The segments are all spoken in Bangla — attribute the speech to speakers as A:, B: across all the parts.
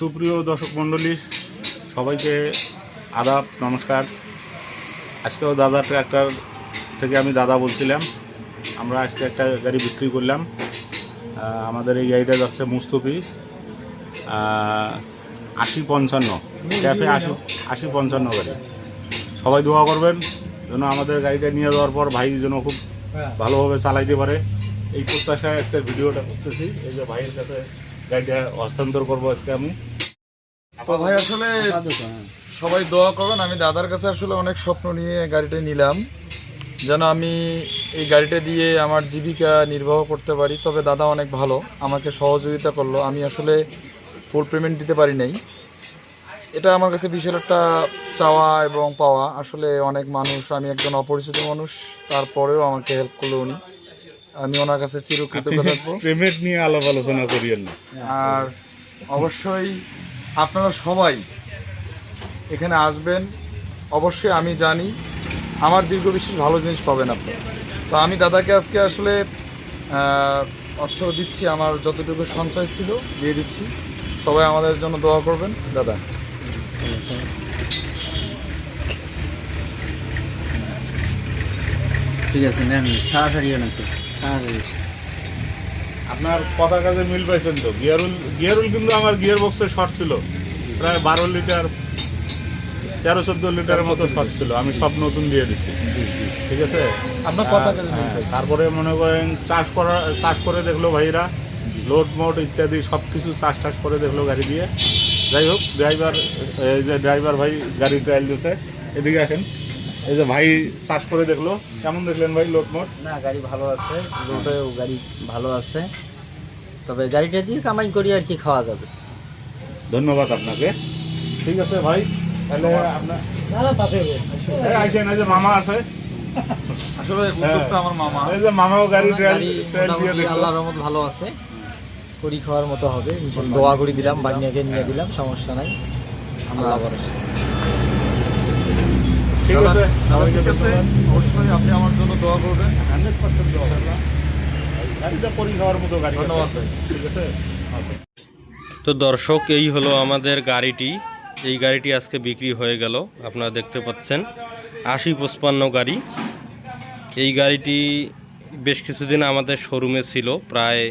A: সুপ্রিয় দর্শক মণ্ডলী, সবাইকে আদাব, নমস্কার। আজকেও দাদা ট্র্যাক্টর থেকে আমি দাদা বলছিলাম। আমরা আজকে একটা গাড়ি বিক্রি করলাম। আমাদের এই গাড়িটা যাচ্ছে মুস্তফি। আশি পঞ্চান্ন। ক্যাফে আশি আশি পঞ্চান্ন গাড়ি। সবাই দোয়া করবেন যেন আমাদের গাড়িটা নিয়ে যাওয়ার পর ভাই যেন খুব ভালোভাবে চালাইতে পারে। এই প্রত্যাশায় একটা ভিডিওটা করতেছি। এই যে ভাইয়ের কাছে গাড়িটা হস্তান্তর করব আজকে আমি।
B: তো ভাই, আসলে সবাই দোয়া করবেন, আমি দাদার কাছে আসলে অনেক স্বপ্ন নিয়ে গাড়িটা নিলাম। যেন আমি এই গাড়িটা দিয়ে আমার জীবিকা নির্বাহ করতে পারি। তবে দাদা অনেক ভালো, আমাকে সহযোগিতা করল। আমি আসলে ফুল পেমেন্ট দিতে পারি নাই। এটা আমার কাছে বিশাল একটা চাওয়া এবং পাওয়া। আসলে অনেক মানুষ, আমি একজন অপরিচিত মানুষ, তারপরেও আমাকে হেল্প করল উনি। আমি ওনার কাছে চিরকৃতজ্ঞ থাকব।
A: পেমেন্ট নিয়ে আলাপ আলোচনা করিয়েন
B: আর অবশ্যই আপনারা সবাই এখানে আসবেন। অবশ্যই আমি জানি আমার দীর্ঘ বিশেষ ভালো জিনিস পাবেন আপনি। তো আমি দাদাকে আজকে আসলে অর্থ দিচ্ছি আমার যতটুকু সঞ্চয় ছিল দিয়ে দিচ্ছি। সবাই আমাদের জন্য দোয়া করবেন দাদা।
C: ঠিক আছে নেন সারাসারি নাকি সারাসারি
A: আপনার কথা কাজে মিল পাইছেন তো? গিয়ারুল গিয়ারুল কিন্তু আমার গিয়ার বক্সে শর্ট ছিল। প্রায় বারো লিটার তেরো চোদ্দ লিটারের মতো শর্ট ছিল। আমি সব নতুন দিয়ে দিচ্ছি ঠিক আছে?
B: আপনার কথা
A: হ্যাঁ, তারপরে মনে করেন চাষ করা চাষ করে দেখল ভাইরা। লোড মোড ইত্যাদি সব কিছু চাষ টাস করে দেখল গাড়ি দিয়ে। যাই হোক ড্রাইভার এই যে ড্রাইভার ভাই গাড়ি ট্রায়াল দিয়েছে এদিকে আসেন। এই যে ভাই চাষ করে দেখল। কেমন দেখলেন ভাই লোড মোড
C: না গাড়ি ভালো আছে। গাড়ি ভালো আছে। তবে গাড়িটা দিয়ে কামাই করি আর কি খাওয়া যাবে।
A: ধন্যবাদ আপনাকে। ঠিক আছে ভাই তাহলে আপনার এই আইসেন এই যে মামা আছে।
B: আসলে উদ্যোগটা আমার মামা।
A: এই যে মামাও গাড়ি ট্রায়াল
C: গাড়ি
A: দিয়ে দেখল।
C: আল্লাহর রহমত ভালো আছে। করি খাওয়ার মতো হবে। দোয়া করে দিলাম বাগনিয়াকে নিয়ে দিলাম সমস্যা নাই। আমরা আছি।
A: ঠিক আছে।
B: ঠিক আছে। অবশ্যই আপনি আমার জন্য দোয়া করবেন।
A: হান্ড্রেড পার্সেন্ট গাড়িটা পরি খাওয়ার মতো গাড়ি
B: ধন্যবাদ
A: ঠিক আছে?
D: তো দর্শক এই হলো আমাদের গাড়িটি। এই গাড়িটি আজকে বিক্রি হয়ে গেল আপনারা দেখতে পাচ্ছেন। আশি পঁচপান্ন গাড়ি। এই গাড়িটি বেশ কিছুদিন আমাদের শোরুমে ছিল প্রায়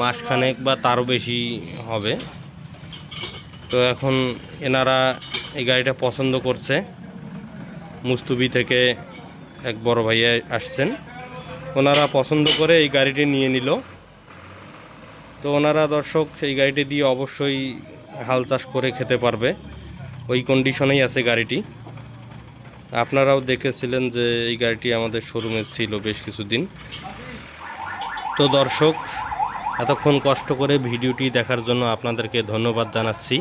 D: মাসখানেক বা তারও বেশি হবে। তো এখন এনারা এই গাড়িটা পছন্দ করছে। মুস্তুবি থেকে এক বড় ভাইয়া আসছেন। ওনারা পছন্দ করে এই গাড়িটি নিয়ে নিল। তো ওনারা দর্শক, এই গাড়িটি দিয়ে অবশ্যই হাল চাষ করে খেতে পারবে। ওই কন্ডিশনেই আছে গাড়িটি। আপনারাও দেখেছিলেন যে এই গাড়িটি আমাদের শোরুমে ছিল বেশ কিছুদিন। তো দর্শক, এতক্ষণ কষ্ট করে ভিডিওটি দেখার জন্য আপনাদেরকে ধন্যবাদ জানাচ্ছি।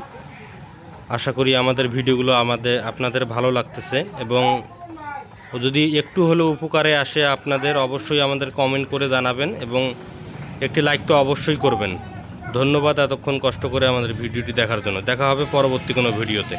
D: আশা করি আমাদের ভিডিওগুলো আমাদের, আপনাদের ভালো লাগতেছে এবং যদি একটু হলেও উপকারে আসে আপনাদের, অবশ্যই আমাদের কমেন্ট করে জানাবেন এবং একটি লাইক তো অবশ্যই করবেন। ধন্যবাদ এতক্ষণ কষ্ট করে আমাদের ভিডিওটি দেখার জন্য। দেখা হবে পরবর্তী কোনো ভিডিওতে।